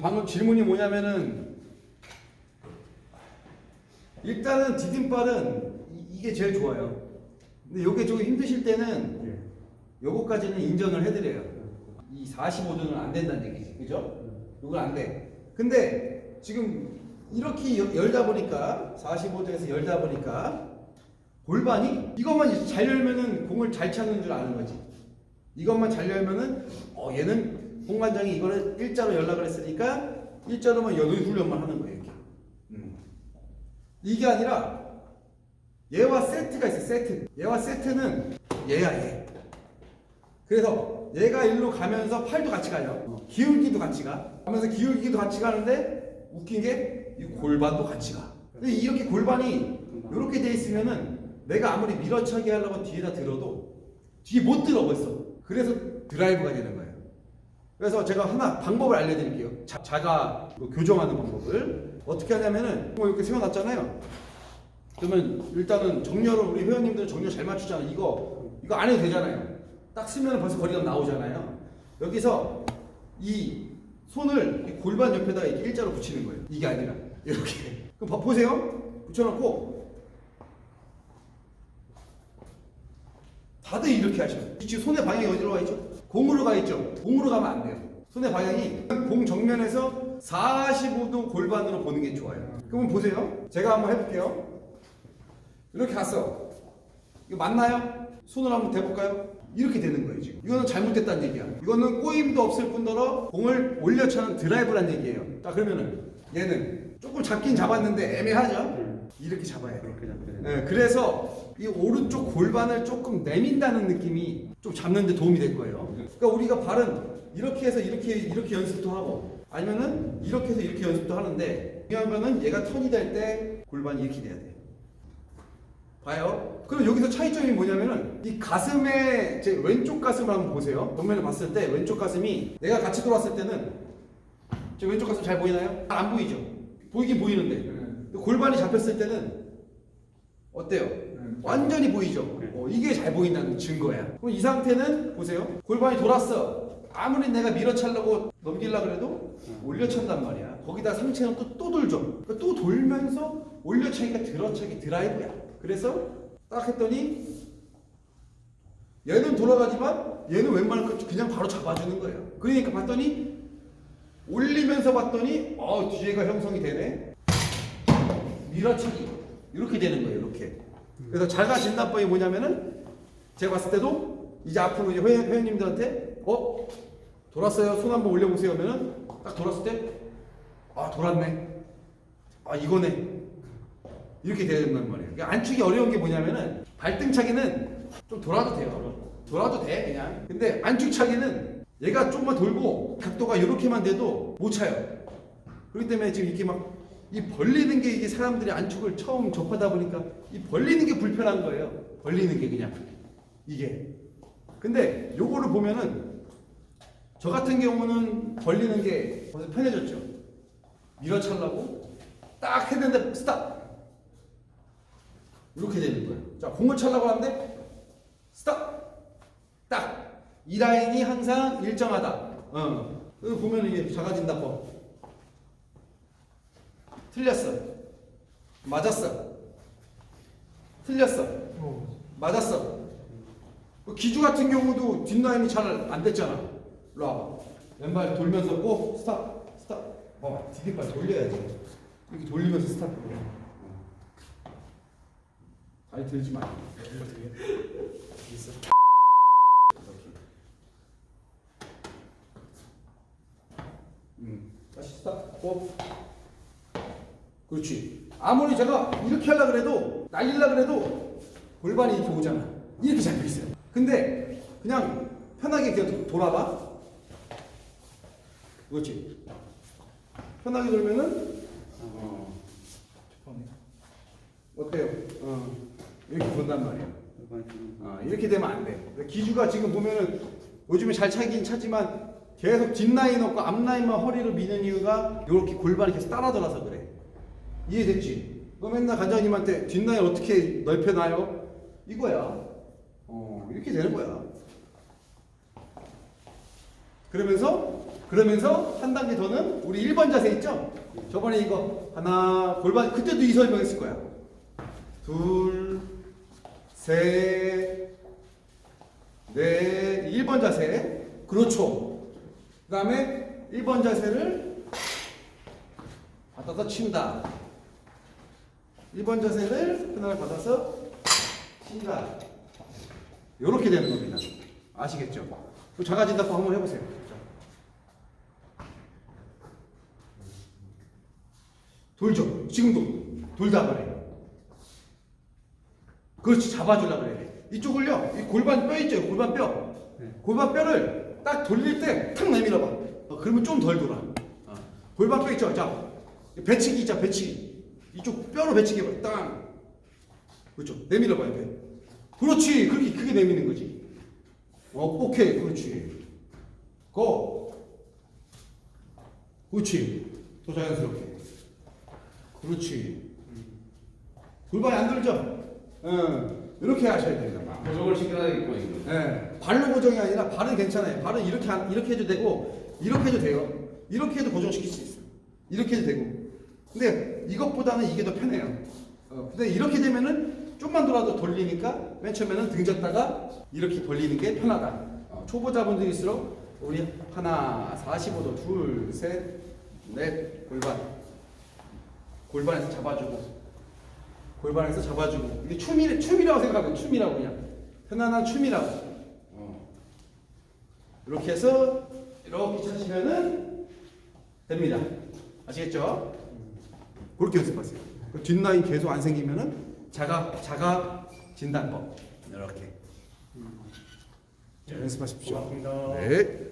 방금 질문이 뭐냐면은 일단은 디딤발은 이- 이게 제일 좋아요. 근데 요게 조금 힘드실 때는 예. 요거까지는 인정을 해드려요. 이 45도는 안 된다는 얘기지, 그죠? 요건 안 돼. 근데 지금 이렇게 여- 열다 보니까 45도에서 열다 보니까 골반이 이것만 잘 열면은 공을 잘 찾는 줄 아는 거지. 이것만 잘 열면은 어 얘는 공관장이 이거를 일자로 열라 그랬으니까 일자로만 여덟 훈련만 하는 거예요 이렇게. 음. 이게 아니라 얘와 세트가 있어 세트. 얘와 세트는 얘야 얘. 그래서 얘가 일로 가면서 팔도 같이 가요. 기울기도 같이 가. 하면서 기울기도 같이 가는데 웃긴 게 이 골반도 같이 가. 근데 이렇게 골반이 이렇게 돼 있으면은 내가 아무리 밀어차기 하려고 뒤에다 들어도 뒤에 못 들어 벌써. 그래서 드라이브가 되는 거예요. 그래서 제가 하나 방법을 알려드릴게요. 자, 자가 그 교정하는 방법을 어떻게 하냐면은 뭐 이렇게 세워놨잖아요. 그러면 일단은 정렬을 우리 회원님들은 정렬 잘 맞추잖아요. 이거 이거 안 해도 되잖아요. 딱 쓰면 벌써 거리가 나오잖아요. 여기서 이 손을 이 골반 옆에다가 이렇게 일자로 붙이는 거예요. 이게 아니라 이렇게. 그럼 봐- 보세요. 붙여놓고 다들 이렇게 하셔요. 지금 손의 방향이 어디로 가 있죠? 공으로 가 있죠. 공으로 가면 안 돼요. 손의 방향이 공 정면에서 45도 골반으로 보는 게 좋아요. 그럼 보세요. 제가 한번 해볼게요. 이렇게 갔어. 이거 맞나요? 손을 한번 대볼까요? 이렇게 되는 거예요 지금. 이거는 잘못됐다는 얘기야. 이거는 꼬임도 없을 뿐더러 공을 올려차는 드라이브란 얘기예요. 자 그러면은 얘는 조금 잡긴 잡았는데 애매하죠? 이렇게 잡아야 돼. 네, 그래서 이 오른쪽 골반을 조금 내민다는 느낌이 좀 잡는데 도움이 될 거예요. 그러니까 우리가 발은 이렇게 해서 이렇게 이렇게 연습도 하고 아니면은 이렇게 해서 이렇게 연습도 하는데 중요한 거는 얘가 턴이 될 때 골반이 이렇게 돼야 돼. 봐요. 그럼 여기서 차이점이 뭐냐면은 이 가슴의 제 왼쪽 가슴을 한번 보세요. 정면을 봤을 때 왼쪽 가슴이 내가 같이 돌았을 때는 제 왼쪽 가슴 잘 보이나요? 안 보이죠. 보이긴 보이는데 골반이 잡혔을 때는 어때요? 완전히 보이죠. 어, 이게 잘 보인다는 증거야. 그럼 이 상태는 보세요. 골반이 돌았어. 아무리 내가 밀어차려고 넘기려 그래도 올려찬단 말이야. 거기다 상체는 또, 또 돌죠. 그러니까 또 돌면서 올려차기가 들어차기 드라이브야. 그래서 딱 했더니 얘는 돌아가지만 얘는 웬만하면 그냥 바로 잡아주는 거예요. 그러니까 봤더니 올리면서 봤더니 어 뒤에가 형성이 되네. 밀어치기 이렇게 되는 거예요. 이렇게. 그래서 자가 진단법이 뭐냐면은 제가 봤을 때도 이제 앞으로 이제 회원, 회원님들한테 어 돌았어요. 손 한번 올려보세요. 하면은 딱 돌았을 때 아 돌았네. 아 이거네. 이렇게 된단 말이에요. 그러니까 안축이 어려운 게 뭐냐면은 발등차기는 좀 돌아도 돼요. 돌아도 돼 그냥. 근데 안축차기는 얘가 조금만 돌고 각도가 이렇게만 돼도 못 차요. 그렇기 때문에 지금 이렇게 막 이 벌리는 게 이게 사람들이 안축을 처음 접하다 보니까 이 벌리는 게 불편한 거예요. 벌리는 게 그냥 이게. 근데 요거를 보면은 저 같은 경우는 벌리는 게 벌써 편해졌죠. 밀어차려고 딱 했는데 스탑. 이렇게 되는 거예요. 자, 공을 차려고 하는데 스탑. 딱. 이 라인이 항상 일정하다. 어. 여기 보면 이게 작아진다 법. 틀렸어. 맞았어. 틀렸어. 맞았어. 그 기주 같은 경우도 뒷라인이 잘 안 됐잖아. 일로. 왼발 돌면서 꼭 스탑, 스탑. 어, 디딤발 돌려야지. 이렇게 돌리면서 스탑. 다리 들지 마. 있어. 음, 다시 스탑. 꼭. 그렇지. 아무리 제가 이렇게 하려 그래도 날리려 그래도 골반이 이렇게 오잖아. 이렇게 잡혀 있어요. 근데 그냥 편하게 그냥 도- 돌아봐. 그렇지. 편하게 돌면은 어, 어때요? 어, 이렇게 본단 말이야. 어, 이렇게 되면 안 돼. 기주가 지금 보면은 요즘에 잘 차긴 차지만 계속 뒷라인 없고 앞라인만 허리로 미는 이유가 이렇게 골반이 계속 따라 돌아서 그래. 이해됐지? 너 맨날 관장님한테 뒷라인 어떻게 넓혀놔요? 이거야. 어, 이렇게 되는 거야. 그러면서 그러면서 한 단계 더는 우리 1번 자세 있죠? 저번에 이거 하나 골반 그때도 이 설명했을 거야. 둘, 셋, 넷, 1번 자세. 그렇죠. 그 다음에 1번 자세를 받아서 친다. 1번 자세를 편을 받아서 친다. 이렇게 되는 겁니다. 아시겠죠? 그 작아진다고 한번 해보세요. 돌죠. 지금도 돌다 그래. 그렇지 잡아주려 그래. 이쪽을요. 이 골반 뼈 있죠. 골반 뼈. 골반 뼈를 딱 돌릴 때 탁 내밀어봐. 어, 그러면 좀 덜 돌아. 어. 골반 뼈 있죠. 자 배치기 있죠. 배치기. 이쪽 뼈로 배치기 해봐. 땅. 그렇죠. 내밀어봐 옆에. 그렇지. 그렇게 크게 내미는 거지. 어, 오케이. 그렇지. 고. 그렇지. 더 자연스럽게. 그렇지. 골반이 안 들죠? 응. 이렇게 하셔야 됩니다. 고정을 시켜야겠고 이거. 예. 발로 고정이 아니라 발은 괜찮아요. 발은 이렇게 한- 이렇게 해도 되고 이렇게 해도 돼요. 이렇게 해도 고정시킬 수 있어요. 이렇게 해도 되고. 근데 이것보다는 이게 더 편해요. 어, 근데 이렇게 되면은 좀만 돌아도 돌리니까 맨 처음에는 등 졌다가 이렇게 벌리는 게 편하다. 어, 초보자분들일수록 우리 하나 45도 둘, 셋, 넷 골반 골반에서 잡아주고 골반에서 잡아주고. 이게 춤이 춤이라고 생각하면 춤이라고 그냥. 편안한 춤이라고. 어. 이렇게 해서 이렇게 차시면은 됩니다. 아시겠죠? 그렇게 연습하세요. 그 뒷라인 계속 안 생기면은 자가 자가 진단법. 이렇게. 자, 연습하십시오. 고맙습니다. 네.